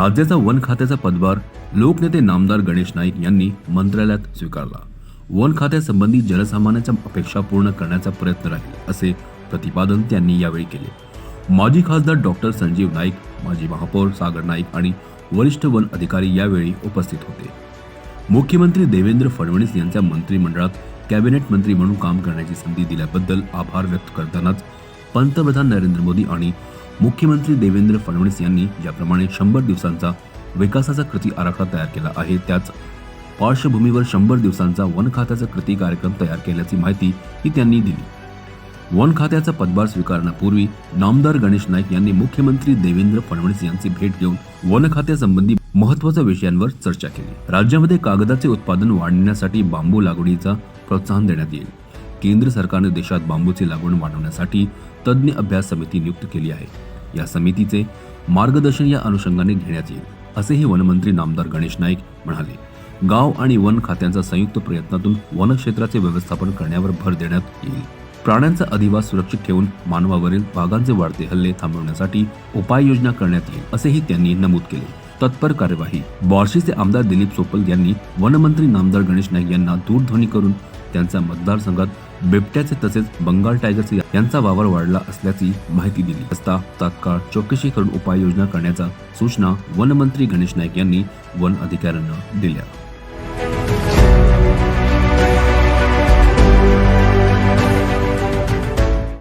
राज्याचा वन खात्याचा पदभार लोकनेते नामदार गणेश नाईक यांनी मंत्रालयात स्वीकारला. वन खात्यासंबंधी जनसामान्यांच्या अपेक्षा पूर्ण करण्याचा प्रयत्न राहील असे प्रतिपादन त्यांनी यावेळी केले. माजी खासदार डॉक्टर संजीव नाईक माजी महापौर सागर नाईक आणि वरिष्ठ वन अधिकारी यावेळी उपस्थित होते. मुख्यमंत्री देवेंद्र फडणवीस यांच्या मंत्रिमंडळात कॅबिनेट मंत्री म्हणून काम करण्याची संधी दिल्याबद्दल आभार व्यक्त करतानाच पंतप्रधान नरेंद्र मोदी आणि मुख्यमंत्री देवेंद्र फडणवीस यांनी ज्याप्रमाणे शंभर दिवसांचा विकासाचा कृती आराखडा तयार केला आहे त्याच पार्श्वभूमीवर शंभर दिवसांचा वन खात्याचा कृती कार्यक्रम तयार केल्याची माहिती ही त्यांनी दिली. वन खात्याचा पदभार स्वीकारण्यापूर्वी नामदार गणेश नाईक यांनी मुख्यमंत्री देवेंद्र फडणवीस यांची भेट घेऊन वन खात्यासंबंधी महत्त्वाच्या विषयांवर चर्चा केली. राज्यामध्ये कागदाचे उत्पादन वाढण्यासाठी बांबू लागवडीचा प्रोत्साहन देण्यात येईल. केंद्र सरकारने देशात बांबूची लागवड वाढवण्यासाठी तज्ज्ञ अभ्यास समिती नियुक्त केली आहे. या समितीचे मार्गदर्शन या अनुषंगाने घेण्यात येईल असेही वनमंत्री नामदार गणेश नाईक म्हणाले. गाव आणि वन खात्यांच्या संयुक्त प्रयत्नातून वनक्षेत्राचे व्यवस्थापन करण्यावर भर देण्यात येईल. प्राण्यांचा अधिवास सुरक्षित ठेवून मानवावरील वाघांचे वाढते हल्ले थांबवण्यासाठी उपाययोजना करण्यात येईल असेही त्यांनी नमूद केले. तत्पर कार्यवाही बार्शीचे आमदार दिलीप सोपल यांनी वनमंत्री नामदार गणेश नाईक यांना दूरध्वनी करून त्यांचा मतदारसंघात बिबट्याचे तसेच बंगाल टायगरचे यांचा वावर वाढला असल्याची माहिती दिली. असता तात्काळ चौकशी करून उपाययोजना करण्याच्या सूचना वनमंत्री गणेश नाईक यांनी वन अधिकाऱ्यांना दिल्या.